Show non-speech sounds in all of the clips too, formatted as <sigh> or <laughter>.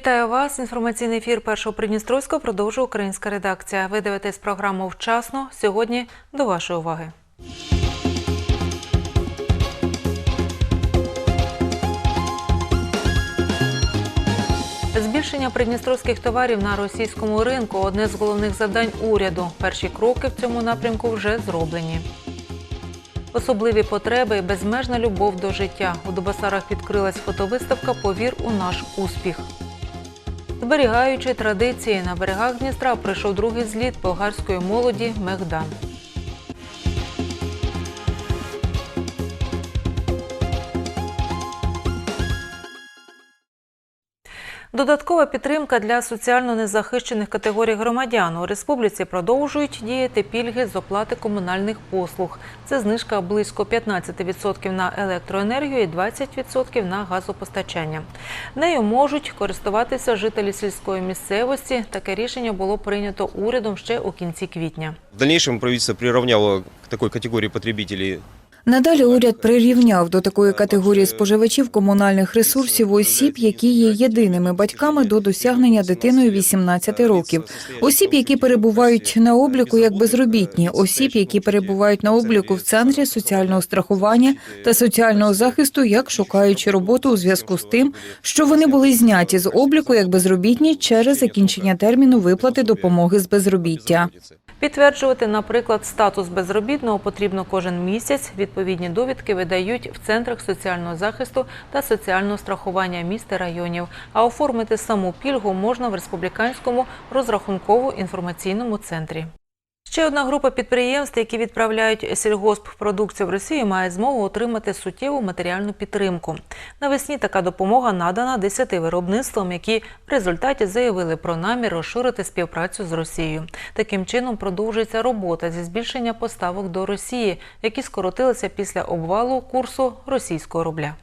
Вітаю вас. Інформаційний ефір першого Придністровського продовжує українська редакція. Ви дивитесь програму вчасно. Сьогодні до вашої уваги. Збільшення придністровських товарів на російському ринку одне з головних завдань уряду. Перші кроки в цьому напрямку вже зроблені. Особливі потреби і безмежна любов до життя. У Дубасарах відкрилась фотовиставка Повір у наш успіх. Зберігаючи традиції, на берегах Дністра прийшов другий зліт болгарської молоді Мегдан. Додаткова підтримка для соціально незахищених категорій громадян у республіці продовжують діяти пільги з оплати комунальних послуг. Це знижка близько 15% на електроенергію і 20% на газопостачання. Нею можуть користуватися жителі сільської місцевості. Таке рішення було прийнято урядом ще у кінці квітня. В дальнейшем правительство приравняло к такой категории потребителей Надалі уряд прирівняв до такої категорії споживачів комунальних ресурсів осіб, які є єдиними батьками до досягнення дитиною 18 років, осіб, які перебувають на обліку як безробітні, осіб, які перебувають на обліку в центрі соціального страхування та соціального захисту, як шукаючи роботу у зв'язку з тим, що вони були зняті з обліку як безробітні через закінчення терміну виплати допомоги з безробіття. Підтверджувати, наприклад, статус безробітного потрібно кожен місяць. Відповідні довідки видають в центрах соціального захисту та соціального страхування міст і районів. А оформити саму пільгу можна в республіканському розрахунково-інформаційному центрі. Ще одна група підприємств, які відправляють сільгосппродукцію в Росію, має змогу отримати суттєву матеріальну підтримку. Навесні така допомога надана 10 виробництвам, які в результаті заявили про намір розширити співпрацю з Росією. Таким чином продовжується робота зі збільшення поставок до Росії, які скоротилися після обвалу курсу російського рубля.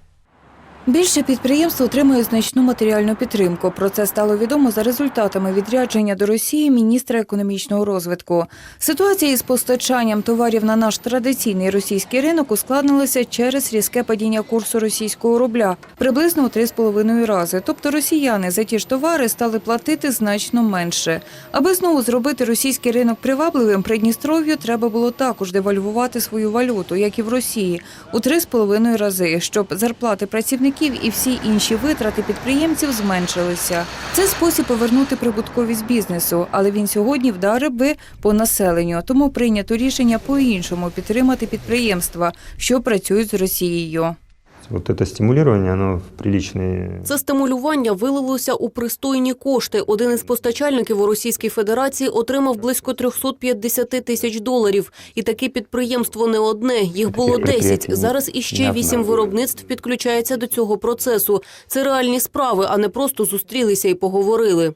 Більше підприємств отримує значну матеріальну підтримку. Про це стало відомо за результатами відрядження до Росії міністра економічного розвитку. Ситуація із постачанням товарів на наш традиційний російський ринок ускладнилася через різке падіння курсу російського рубля приблизно у 3,5 рази. Тобто росіяни за ті ж товари стали платити значно менше. Аби знову зробити російський ринок привабливим, Придністров'ю треба було також девальвувати свою валюту, як і в Росії, у 3,5 рази, щоб зарплати працівників і всі інші витрати підприємців зменшилися. Це спосіб повернути прибутковість бізнесу, але він сьогодні вдарив би по населенню. Тому прийнято рішення по-іншому підтримати підприємства, що працюють з Росією. Вот это стимулирование, оно в приличные Це стимулювання вилилося у пристойні кошти. Один із постачальників у Російській Федерації отримав близько 350 тисяч доларів. І таке підприємство не одне. Їх було 10. Зараз іще вісім виробництв підключається до цього процесу. Це реальні справи, а не просто зустрілися і поговорили.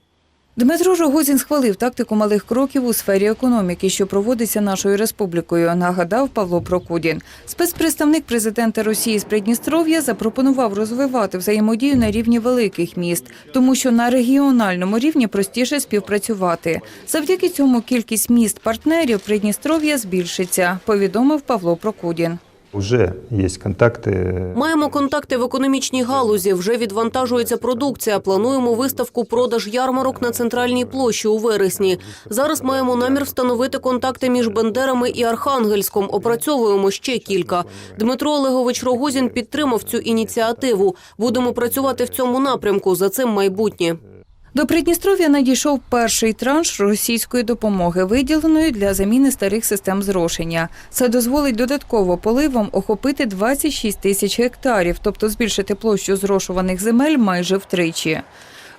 Дмитро Рогозін схвалив тактику малих кроків у сфері економіки, що проводиться нашою республікою. Нагадав Павло Прокудін. Спецпредставник президента Росії з Придністров'я запропонував розвивати взаємодію на рівні великих міст, тому що на регіональному рівні простіше співпрацювати. Завдяки цьому кількість міст партнерів Придністров'я збільшиться. Повідомив Павло Прокудін. Уже есть контакты. Маємо контакти в економічній галузі. Вже відвантажується продукція. Плануємо виставку продаж ярмарок на центральній площі у вересні. Зараз маємо намір встановити контакти між Бендерами і Архангельськом. Опрацьовуємо ще кілька. Дмитро Олегович Рогозін підтримав цю ініціативу. Будемо працювати в цьому напрямку. За цим майбутнє. До Придністров'я надійшов перший транш російської допомоги, виділеної для заміни старих систем зрошення. Це дозволить додатково поливом охопити 26 тисяч гектарів, тобто збільшити площу зрошуваних земель майже втричі.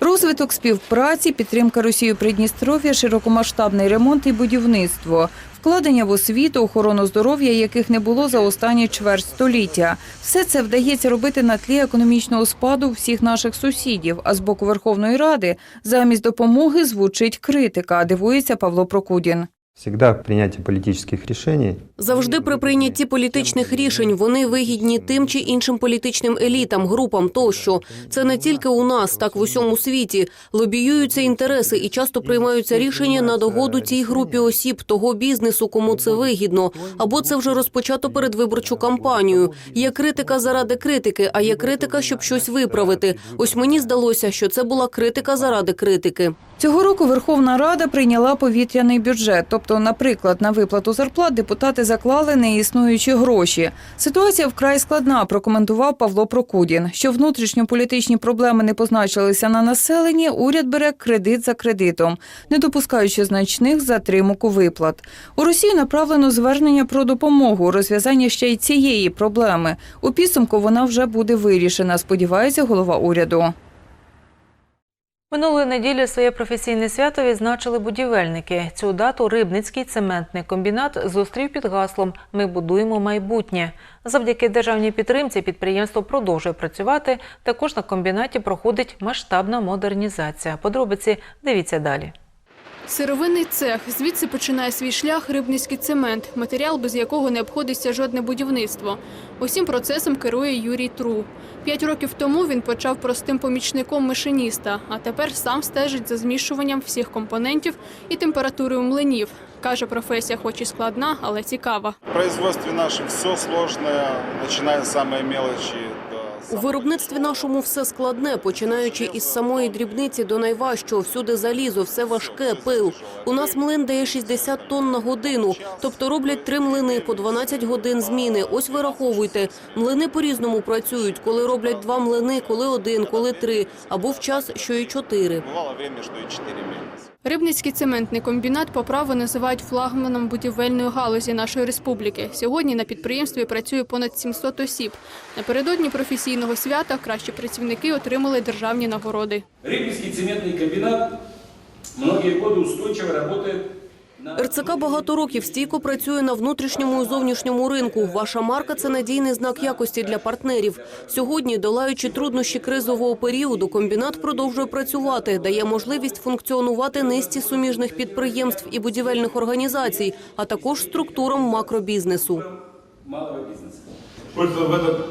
Розвиток співпраці, підтримка Росії Придністров'я, широкомасштабний ремонт і будівництво, вкладення в освіту, охорону здоров'я, яких не було за останні чверть століття. Все це вдається робити на тлі економічного спаду всіх наших сусідів. А з боку Верховної Ради замість допомоги звучить критика. Дивується Павло Прокудін. Всегда принятие политических решений Завжди при прийнятті політичних рішень вони вигідні тим чи іншим політичним елітам, групам тощо. Це не тільки у нас, так в усьому світі. Лобіюються інтереси і часто приймаються рішення на догоду цій групі осіб, того бізнесу, кому це вигідно. Або це вже розпочато передвиборчу кампанію. Є критика заради критики, а є критика, щоб щось виправити. Ось мені здалося, що це була критика заради критики. Цього року Верховна Рада прийняла повітряний бюджет. Тобто, наприклад, на виплату зарплат депутати заклали неіснуючі гроші. Ситуація вкрай складна, прокоментував Павло Прокудін. Що внутрішньополітичні проблеми не позначилися на населенні, уряд бере кредит за кредитом, не допускаючи значних затримок у виплат. У Росію направлено звернення про допомогу у розв'язанні ще й цієї проблеми. У підсумку вона вже буде вирішена, сподівається голова уряду. Минулої неділі своє професійне свято відзначили будівельники. Цю дату Рибницький цементний комбінат зустрів під гаслом Ми будуємо майбутнє. Завдяки державній підтримці підприємство продовжує працювати. Також на комбінаті проходить масштабна модернізація. Подробиці дивіться далі. Сировинний цех. Звідси починає свій шлях рибницький цемент, матеріал, без якого не обходиться жодне будівництво. Усім процесом керує Юрій Тру. П'ять років тому він почав простим помічником машиніста, а тепер сам стежить за змішуванням всіх компонентів і температурою млинів. Каже, професія хоч і складна, але цікава. В производстве нашем все сложное, начиная с самой мелочи до У виробництві нашому все складне, починаючи із самої дрібниці до найважчого. Всюди залізо, все важке, пил. У нас млин дає 60 тонн на годину, тобто роблять три млини по 12 годин зміни. Ось ви раховуйте. Млини по-різному працюють, коли роблять два млини, коли один, коли три, або в час, що і чотири. Бывало время, что и 4 месяца. Рибницький цементний комбінат по праву називають флагманом будівельної галузі нашої республіки. Сьогодні на підприємстві працює понад 700 осіб. Напередодні професійного свята кращі працівники отримали державні нагороди. Рыбинский цементный комбинат многие годы устойчиво работает на... РЦК багато років стійко працює на внутрішньому і зовнішньому ринку. Ваша марка це надійний знак якості для партнерів. Сьогодні, долаючи труднощі кризового періоду, комбінат продовжує працювати, дає можливість функціонувати низці суміжних підприємств і будівельних організацій, а також структурам макробізнесу. этот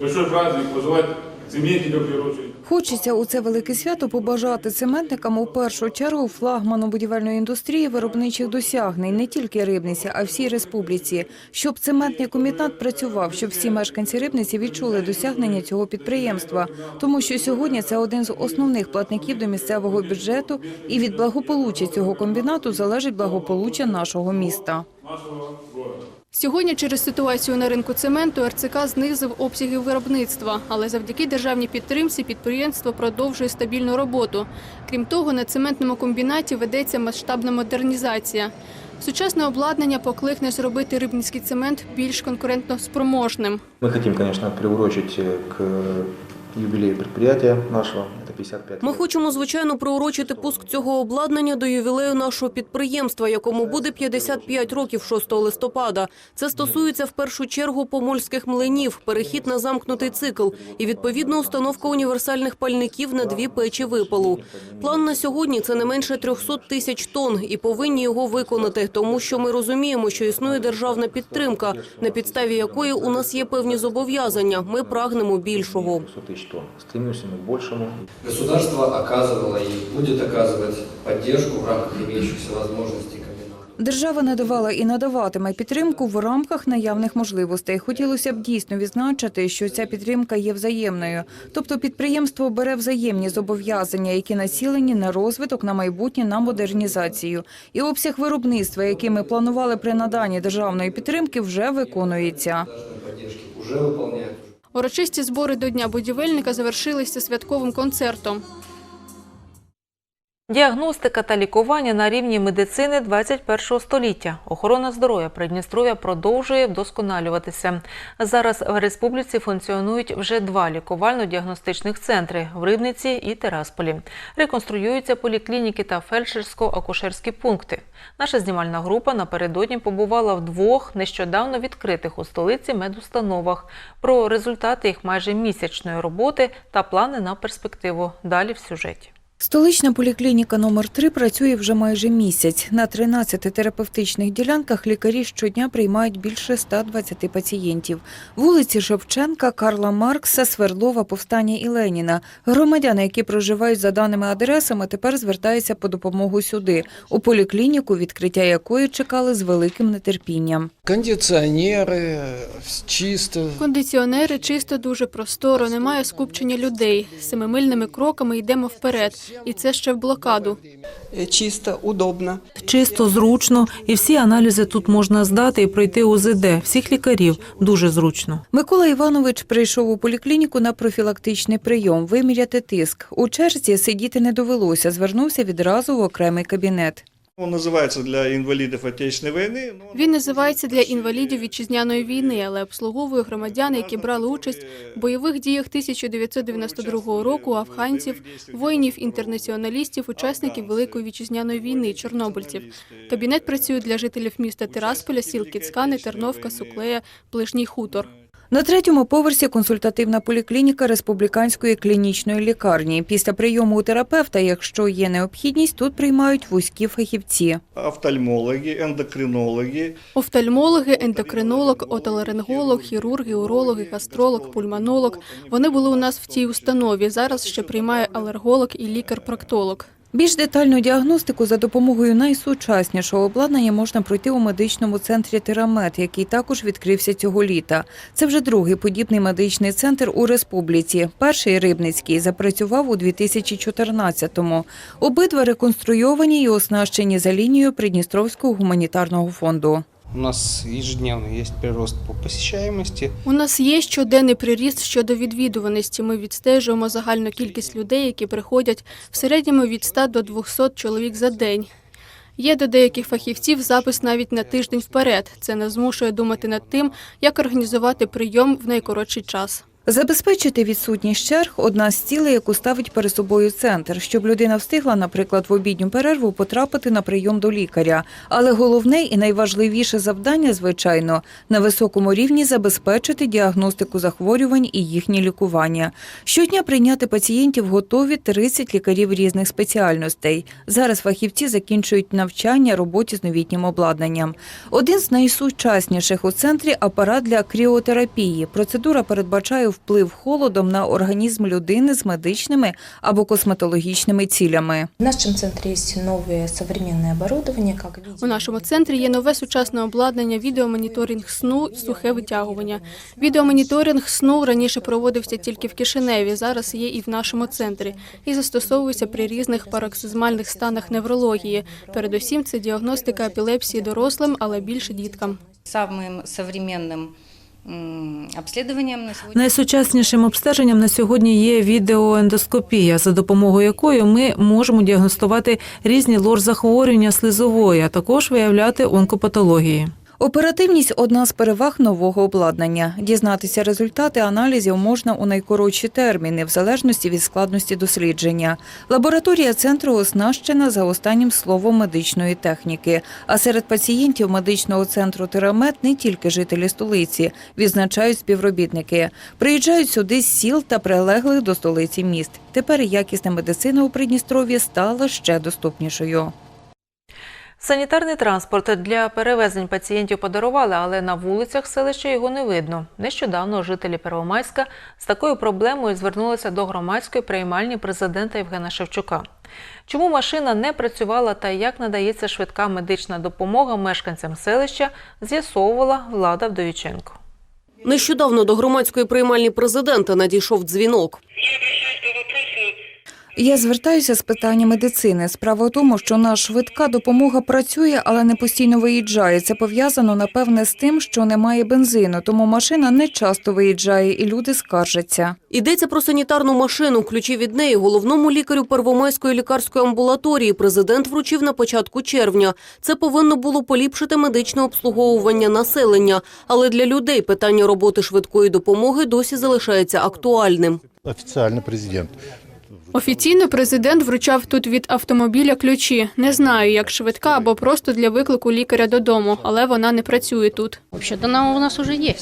большой праздник пожелать цементникам, в первую очередь, Хочеться у це велике свято побажати цементникам у першу чергу флагману будівельної індустрії виробничих досягнень не тільки рибниці, а всій республіці. Щоб цементний комітет працював, щоб всі мешканці рибниці відчули досягнення цього підприємства, тому що сьогодні це один з основних платників до місцевого бюджету, і від благополуччя цього комбінату залежить благополуччя нашого міста. Сьогодні через ситуацію на ринку цементу РЦК знизив обсяги виробництва, але завдяки державній підтримці підприємство продовжує стабільну роботу. Крім того, на цементному комбінаті ведеться масштабна модернізація. Сучасне обладнання покликне зробити рибницький цемент більш конкурентно спроможним. Мы хотим, конечно, приурочить э, к юбилею предприятия нашего. Это 55 Ми хочемо, звичайно, приурочити пуск цього обладнання до ювілею нашого підприємства, якому буде 55 років 6 листопада. Це стосується в першу чергу помольських млинів, перехід на замкнутий цикл і відповідно установка універсальних пальників на дві печі випалу. План на сьогодні це не менше 300 тисяч тонн, і повинні його виконати, тому що ми розуміємо, що існує державна підтримка, на підставі якої у нас є певні зобов'язання. Ми прагнемо більшого. 300 тысяч тонн. Стремимся мы к большему. Государство оказывало и будет оказывать поддержку в рамках имеющихся возможностей комбината. Держава надавала і надаватиме підтримку в рамках наявних можливостей. Хотілося б дійсно відзначити, що ця підтримка є взаємною. Тобто підприємство бере взаємні зобов'язання, які націлені на розвиток, на майбутнє, на модернізацію. І обсяг виробництва, який ми планували при наданні державної підтримки, вже виконується. Государственной поддержки уже выполняют. Урочисті збори до Дня будівельника завершилися святковим концертом. Діагностика та лікування на рівні медицини 21 століття. Охорона здоров'я Придністров'я продовжує вдосконалюватися. Зараз в республіці функціонують вже два лікувально-діагностичних центри в Рибниці і Терасполі. Реконструюються поліклініки та фельдшерсько-акушерські пункти. Наша знімальна група напередодні побувала в двох нещодавно відкритих у столиці медустановах. Про результати їх майже місячної роботи та плани на перспективу. Далі в сюжеті. Столична поліклініка номер 3 працює вже майже місяць. На 13 терапевтичних ділянках лікарі щодня приймають більше 120 пацієнтів. Вулиці Шевченка, Карла Маркса, Свердлова, Повстання і Леніна. Громадяни, які проживають за даними адресами, тепер звертаються по допомогу сюди, у поліклініку, відкриття якої чекали з великим нетерпінням. Кондиціонери, чисто. Кондиціонери чисто дуже просторо, немає скупчення людей. Семимильними кроками йдемо вперед, і це ще в блокаду. Чисто, удобно. Чисто, зручно, і всі аналізи тут можна здати і пройти ОЗД. всіх лікарів. Дуже зручно. Микола Іванович прийшов у поліклініку на профілактичний прийом, виміряти тиск. У черзі сидіти не довелося, звернувся відразу в окремий кабінет. Он называется для инвалидов Отечественной войны. но он- Він називається для інвалідів вітчизняної війни, але обслуговує громадян, які брали участь в бойових діях 1992 року, афганців, воїнів-інтернаціоналістів, учасників Великої вітчизняної війни, чорнобильців. Кабінет працює для жителів міста Тирасполя, сіл Кіцкани, Терновка, Суклея, Ближній Хутор. На третьому поверсі консультативна поліклініка республіканської клінічної лікарні. Після прийому у терапевта, якщо є необхідність, тут приймають вузькі фахівці. Офтальмологи, эндокринологи, Офтальмологи, ендокринолог, отоларинголог, хірурги, урологи, гастролог, пульмонолог. Вони були у нас в цій установі. Зараз ще приймає алерголог і лікар-проктолог. Більш детальну діагностику за допомогою найсучаснішого обладнання можна пройти у медичному центрі Терамет, який також відкрився цього літа. Це вже другий подібний медичний центр у республіці. Перший Рибницький запрацював у 2014-му. Обидва реконструйовані і оснащені за лінією Придністровського гуманітарного фонду. У нас ежедневно є прирост по посещаємості. У нас є щоденний приріст щодо відвідуваності. Ми відстежуємо загальну кількість людей, які приходять в середньому від 100 до 200 чоловік за день. Є до деяких фахівців запис навіть на тиждень вперед. Це нас змушує думати над тим, як організувати прийом в найкоротший час. Забезпечити відсутність черг – одна з цілей, яку ставить перед собою центр, щоб людина встигла, наприклад, в обідню перерву потрапити на прийом до лікаря. Але головне і найважливіше завдання, звичайно, на високому рівні забезпечити діагностику захворювань і їхнє лікування. Щодня прийняти пацієнтів готові 30 лікарів різних спеціальностей. Зараз фахівці закінчують навчання роботі з новітнім обладнанням. Один з найсучасніших у центрі – апарат для кріотерапії. Процедура передбачає вплив холодом на організм людини з медичними або косметологічними цілями. В центре есть новое современное оборудование, как. У нашому центрі є нове сучасне обладнання відеомоніторинг сну, сухе витягування. Відеомоніторинг сну раніше проводився тільки в Кишиневі, зараз є і в нашому центрі, і застосовується при різних пароксизмальних станах неврології. Передусім, це діагностика епілепсії дорослим, але більше діткам. Самым современным Найсучаснішим обстеженням на сьогодні є відеоендоскопія, за допомогою якої ми можемо діагностувати різні лор-захворювання слизової, а також виявляти онкопатології. Оперативність – одна з переваг нового обладнання. Дізнатися результати аналізів можна у найкоротші терміни, в залежності від складності дослідження. Лабораторія центру оснащена за останнім словом медичної техніки. А серед пацієнтів медичного центру Терамет не тільки жителі столиці, відзначають співробітники. Приїжджають сюди з сіл та прилеглих до столиці міст. Тепер якісна медицина у Придністров'ї стала ще доступнішою. Санітарний транспорт для перевезень пацієнтів подарували, але на вулицях селища його не видно. Нещодавно жителі Первомайська з такою проблемою звернулися до громадської приймальні президента Євгена Шевчука. Чому машина не працювала та як надається швидка медична допомога мешканцям селища, з'ясовувала Влада Вдовіченко. Нещодавно до громадської приймальні президента надійшов дзвінок. Я звертаюся з питання медицини. Справа у тому, що наша швидка допомога працює, але не постійно виїжджає. Це пов'язано, напевне, з тим, що немає бензину, тому машина не часто виїжджає, і люди скаржаться. Йдеться про санітарну машину. Ключі від неї головному лікарю Первомайської лікарської амбулаторії президент вручив на початку червня. Це повинно було поліпшити медичне обслуговування населення. Але для людей питання роботи швидкої допомоги досі залишається актуальним. официально президент. Офіційно президент вручав тут від автомобіля ключі. Не знаю, як швидка або просто для виклику лікаря додому, але вона не працює тут. Вообще-то у нас уже є.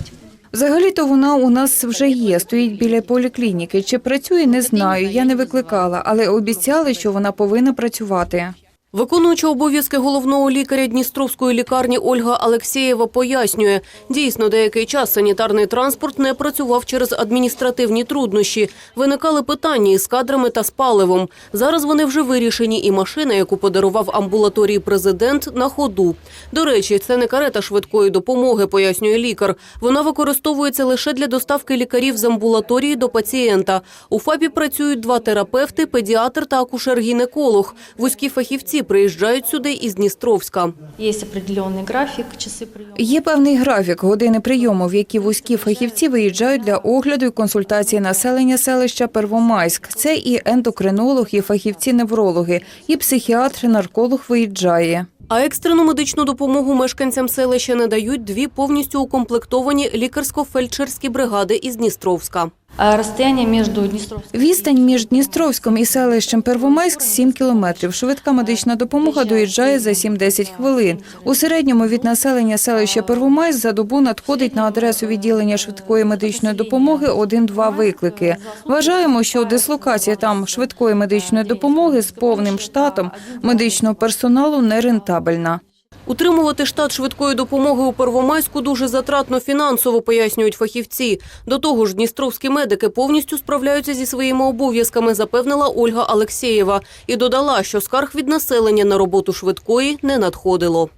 Взагалі-то вона у нас вже є, стоїть біля поліклініки. Чи працює, не знаю. Я не викликала, але обіцяли, що вона повинна працювати. Виконуюча обов'язки головного лікаря Дністровської лікарні Ольга Алексєєва пояснює, дійсно деякий час санітарний транспорт не працював через адміністративні труднощі. Виникали питання із кадрами та з паливом. Зараз вони вже вирішені, і машина, яку подарував амбулаторії президент, на ходу. До речі, це не карета швидкої допомоги, пояснює лікар. Вона використовується лише для доставки лікарів з амбулаторії до пацієнта. У ФАПі працюють два терапевти, педіатр та акушер-гінеколог. Вузькі фахівці приїжджають сюди із Дністровська. Есть определенный график, часы приема. Є певний графік години прийому, в які вузькі фахівці виїжджають для огляду і консультації населення селища Первомайськ. Це і ендокринолог, і фахівці-неврологи, і психіатр, нарколог виїжджає. А екстрену медичну допомогу мешканцям селища надають дві повністю укомплектовані лікарсько-фельдшерські бригади із Дністровська. А расстояние между Днестровским Відстань між Дністровськом і селищем Первомайськ – 7 кілометрів. Швидка медична допомога доїжджає за 7-10 хвилин. У середньому від населення селища Первомайськ за добу надходить на адресу відділення швидкої медичної допомоги 1-2 виклики. Вважаємо, що дислокація там швидкої медичної допомоги з повним штатом медичного персоналу нерентабельна. Утримувати штат швидкої допомоги у Первомайську дуже затратно фінансово, пояснюють фахівці. До того ж, дністровські медики повністю справляються зі своїми обов'язками, запевнила Ольга Алексєєва. І додала, що скарг від населення на роботу швидкої не надходило.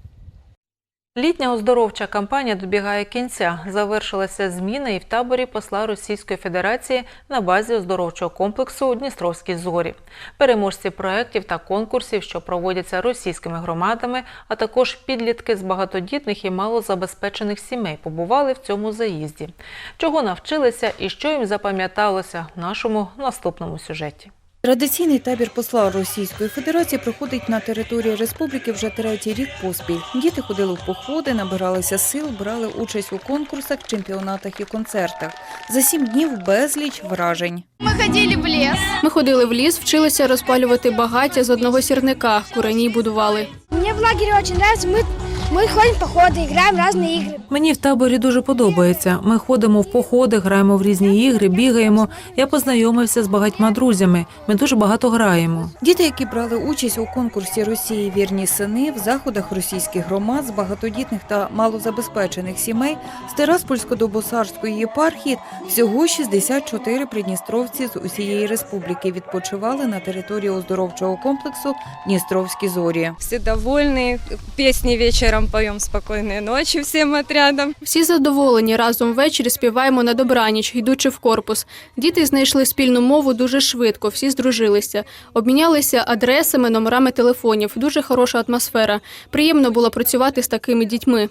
Літня оздоровча кампанія добігає кінця. Завершилася зміна і в таборі посла Російської Федерації на базі оздоровчого комплексу у Дністровській зорі. Переможці проєктів та конкурсів, що проводяться російськими громадами, а також підлітки з багатодітних і малозабезпечених сімей побували в цьому заїзді. Чого навчилися і що їм запам'яталося в нашому наступному сюжеті. Традиційний табір посла Російської Федерації проходить на території республіки вже третій рік поспіль. Діти ходили в походи, набиралися сил, брали участь у конкурсах, чемпіонатах і концертах. За сім днів безліч вражень. Ми ходили в ліс. Ми ходили в ліс, вчилися розпалювати багаття з одного сірника, курені будували. Мне в лагере очень нравится. Мы, мы ходим в походы, играем в разные игры. Мені в таборі дуже подобається. Ми ходимо в походи, граємо в різні ігри, бігаємо. Я познайомився з багатьма друзями. Ми дуже багато граємо. Діти, які брали участь у конкурсі Росії вірні сини в заходах російських громад з багатодітних та малозабезпечених сімей з Тираспольсько-Добосарської єпархії, всього 64 придністровці з усієї республіки відпочивали на території оздоровчого комплексу Дністровські зорі. Все довольны, песни вечером поем спокійної ночі всім отрядом. Всі задоволені разом ввечері співаємо на добраніч, йдучи в корпус. Діти знайшли спільну мову дуже швидко, всі здружилися. Обмінялися адресами, номерами телефонів. Дуже хороша атмосфера. Приємно було працювати з такими дітьми.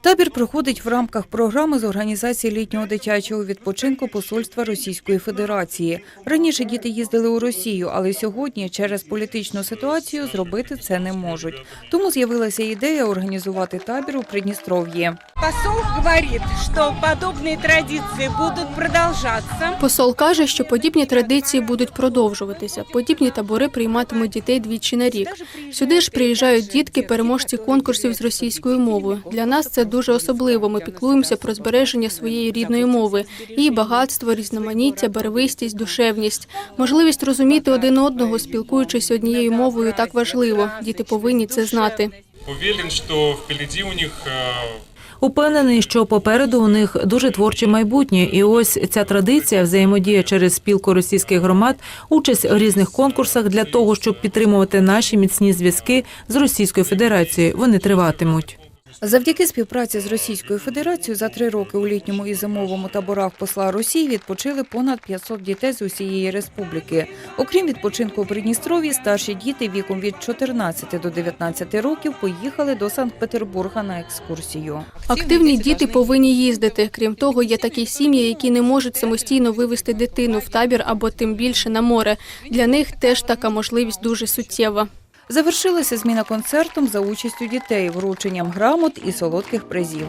Табір проходить в рамках програми з організації літнього дитячого відпочинку Посольства Російської Федерації. Раніше діти їздили у Росію, але сьогодні через політичну ситуацію зробити це не можуть. Тому з'явилася ідея організувати табір у Придністров'ї. Посол говорит, что подобные традиции будут продолжаться. Посол каже, що подібні традиції будуть продовжуватися. Подібні табори прийматимуть дітей двічі на рік. Сюди ж приїжджають дітки, переможці конкурсів з російською мовою. Для нас це дуже особливо. Ми піклуємося про збереження своєї рідної мови, її багатство, різноманіття, барвистість, душевність, можливість розуміти один одного, спілкуючись однією мовою, так важливо. Діти повинні це знати. Уверен, что впереди у них э, Упевнений, що попереду у них дуже творче майбутнє, і ось ця традиція взаємодія через спілку російських громад, участь у різних конкурсах для того, щоб підтримувати наші міцні зв'язки з Російською Федерацією. Вони триватимуть. Завдяки співпраці з Російською Федерацією за три роки у літньому і зимовому таборах посла Росії відпочили понад 500 дітей з усієї республіки. Окрім відпочинку у Придністров'ї, старші діти віком від 14 до 19 років поїхали до Санкт-Петербурга на екскурсію. Активні діти повинні їздити. Крім того, є такі сім'ї, які не можуть самостійно вивезти дитину в табір або тим більше на море. Для них теж така можливість дуже суттєва. Завершилася зміна концертом за участю дітей, врученням грамот і солодких призів.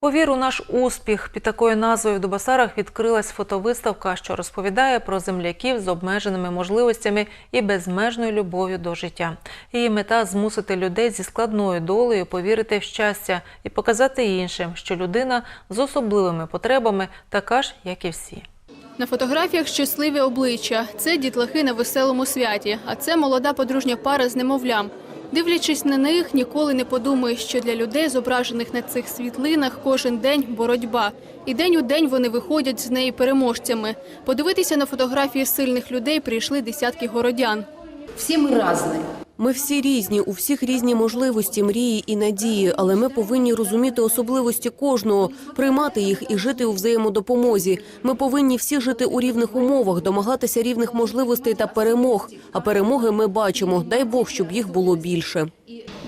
Повір у наш успіх. Під такою назвою в Дубасарах відкрилась фотовиставка, що розповідає про земляків з обмеженими можливостями і безмежною любов'ю до життя. Її мета змусити людей зі складною долею повірити в щастя і показати іншим, що людина з особливими потребами така ж, як і всі. На фотографіях щасливі обличчя. Це дітлахи на веселому святі, а це молода подружня пара з немовлям. Дивлячись на них, ніколи не подумаєш, що для людей, зображених на цих світлинах, кожен день боротьба. І день у день вони виходять з неї переможцями. Подивитися на фотографії сильних людей прийшли десятки городян. Всі ми різні. Ми всі різні, у всіх різні можливості, мрії і надії, але ми повинні розуміти особливості кожного, приймати їх і жити у взаємодопомозі. Ми повинні всі жити у рівних умовах, домагатися рівних можливостей та перемог. А перемоги ми бачимо. Дай Бог, щоб їх було більше.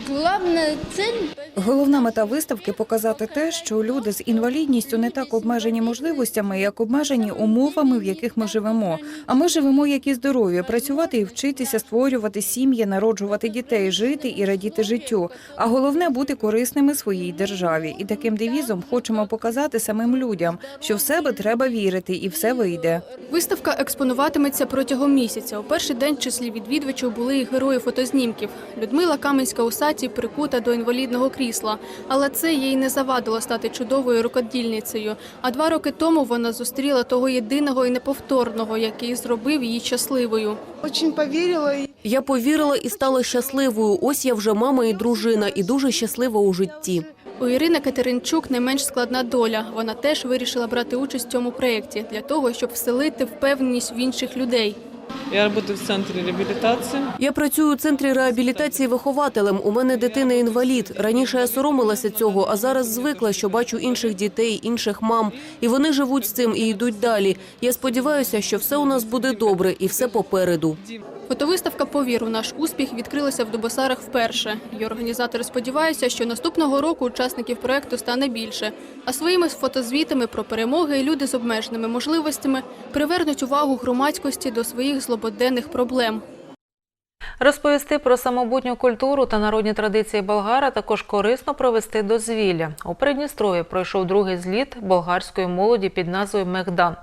Главная цель Головна мета виставки показати те, що люди з інвалідністю не так обмежені можливостями, як обмежені умовами, в яких ми живемо. А ми живемо як і здорові, працювати і вчитися, створювати сім'ї, народжувати дітей, жити і радіти життю. А головне бути корисними своїй державі. І таким девізом хочемо показати самим людям, що в себе треба вірити, і все вийде. Виставка експонуватиметься протягом місяця. У перший день в числі відвідувачів були і герої фотознімків. Людмила Каменська у саті прикута до інвалідного крісла, але це їй не завадило стати чудовою рукодільницею. А два роки тому вона зустріла того єдиного і неповторного, який зробив її щасливою. Очень поверила. Я повірила і стала щасливою. Ось я вже мама і дружина, і дуже щаслива у житті. У Ірини Катеринчук не менш складна доля. Вона теж вирішила брати участь в цьому проєкті для того, щоб вселити впевненість в інших людей. Я працюю в центрі реабілітації. Я працюю у центрі реабілітації вихователем. У мене дитина інвалід. Раніше я соромилася цього, а зараз звикла, що бачу інших дітей, інших мам. І вони живуть з цим і йдуть далі. Я сподіваюся, що все у нас буде добре і все попереду. Фотовиставка «Повір у наш успіх» відкрилася в Дубосарах вперше. Її організатори сподіваються, що наступного року учасників проекту стане більше. А своїми фотозвітами про перемоги люди з обмеженими можливостями привернуть увагу громадськості до своїх злободенних проблем. Розповісти про самобутню культуру та народні традиції болгара також корисно провести дозвілля. У Придністрові пройшов другий зліт болгарської молоді під назвою Мехдан.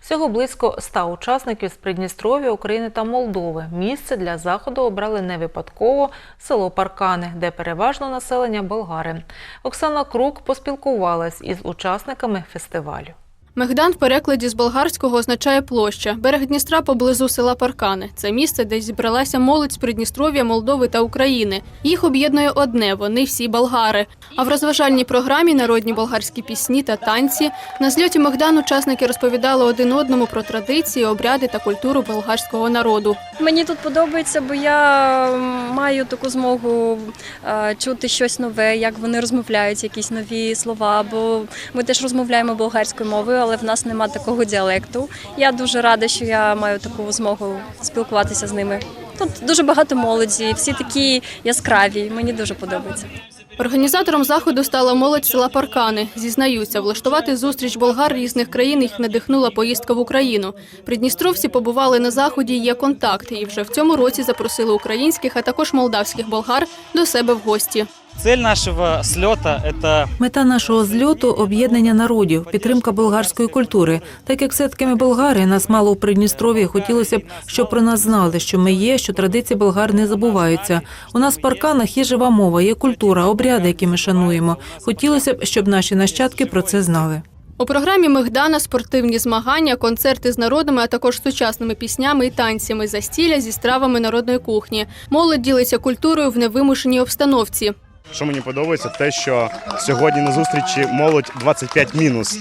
Всього близько ста учасників з Придністров'я, України та Молдови. Місце для заходу обрали не випадково село Паркани, де переважно населення болгари. Оксана Крук поспілкувалась із учасниками фестивалю. Мегдан в перекладі з болгарського означає площа. Берег Дністра поблизу села Паркани. Це місце, де зібралася молодь з Придністров'я, Молдови та України. Їх об'єднує одне вони всі болгари. А в розважальній програмі народні болгарські пісні та танці на зльоті Мегдан учасники розповідали один одному про традиції, обряди та культуру болгарського народу. Мені тут подобається, бо я маю таку змогу е, чути щось нове, як вони розмовляють, якісь нові слова. Бо ми теж розмовляємо болгарською мовою, але в нас немає такого діалекту. Я дуже рада, що я маю таку змогу спілкуватися з ними. Тут дуже багато молоді, всі такі яскраві. Мені дуже подобається. Організатором заходу стала молодь села Паркани. Зізнаються, влаштувати зустріч болгар різних країн їх надихнула поїздка в Україну. Придністровці побували на заході. Є контакт, і вже в цьому році запросили українських, а також молдавських болгар до себе в гості. Цель нашего слета – это Мета нашого зльоту об'єднання народів, підтримка болгарської культури. Так як все-таки болгари, нас мало у Придністров'ї, хотілося б, щоб про нас знали, що ми є, що традиції болгар не забуваються. У нас в парканах є жива мова, є культура, обряди, які ми шануємо. Хотілося б, щоб наші нащадки про це знали. У програмі Мегдана спортивні змагання, концерти з народами, а також сучасними піснями і танцями, застілля зі стравами народної кухні. Молодь ділиться культурою в невимушеній обстановці. Що мені подобається, те, що сьогодні на зустрічі молодь 25 мінус.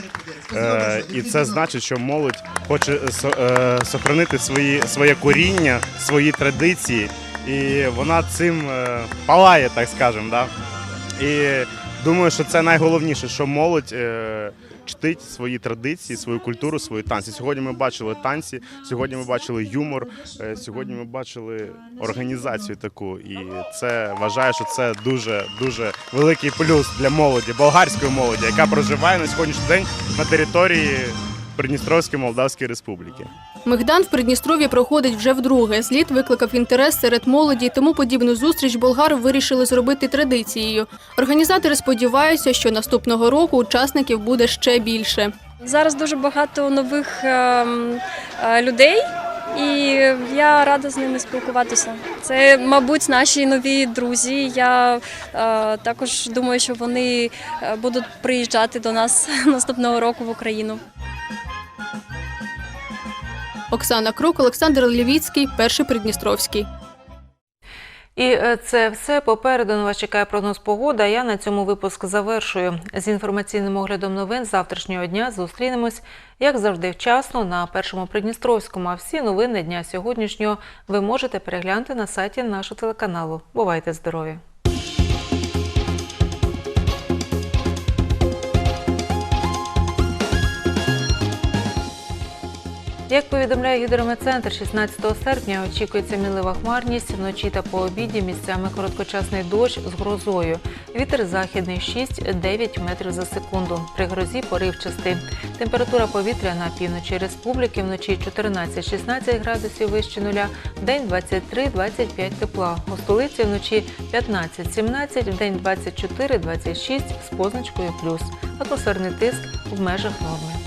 Е, і це значить, що молодь хоче е, сохранити свої, своє коріння, свої традиції, і вона цим е, палає, так скажемо. Да? І думаю, що це найголовніше, що молодь чтить свої традиції, свою культуру, свої танці. Сьогодні ми бачили танці, сьогодні ми бачили юмор, е, сьогодні ми бачили організацію таку. І це вважаю, що це дуже дуже великий плюс для молоді, болгарської молоді, яка проживає на сьогоднішній день на території Придністровської Молдавської Республіки. Мигдан в Придністров'ї проходить вже вдруге. Зліт викликав інтерес серед молоді, тому подібну зустріч болгари вирішили зробити традицією. Організатори сподіваються, що наступного року учасників буде ще більше. Зараз дуже багато нових ем, е, людей, і я рада з ними спілкуватися. Це, мабуть, наші нові друзі. Я е, також думаю, що вони е, будуть приїжджати до нас <laughs> наступного року в Україну. Оксана Крук, Олександр Лівіцький, перший Придністровський. І е, це все попереду на вас чекає прогноз погоди. а Я на цьому випуск завершую. З інформаційним оглядом новин завтрашнього дня зустрінемось, як завжди, вчасно на першому Придністровському. А всі новини дня сьогоднішнього ви можете переглянути на сайті нашого телеканалу. Бувайте здорові! Як повідомляє гідрометцентр, 16 серпня очікується мінлива хмарність вночі та по обіді місцями короткочасний дощ з грозою. Вітер західний 6-9 метрів за секунду. При грозі поривчастий. Температура повітря на півночі республіки вночі 14-16 градусів вище нуля, вдень 23-25 тепла. У столиці вночі 15-17, вдень 24-26 з позначкою плюс. Атмосферний тиск в межах норми.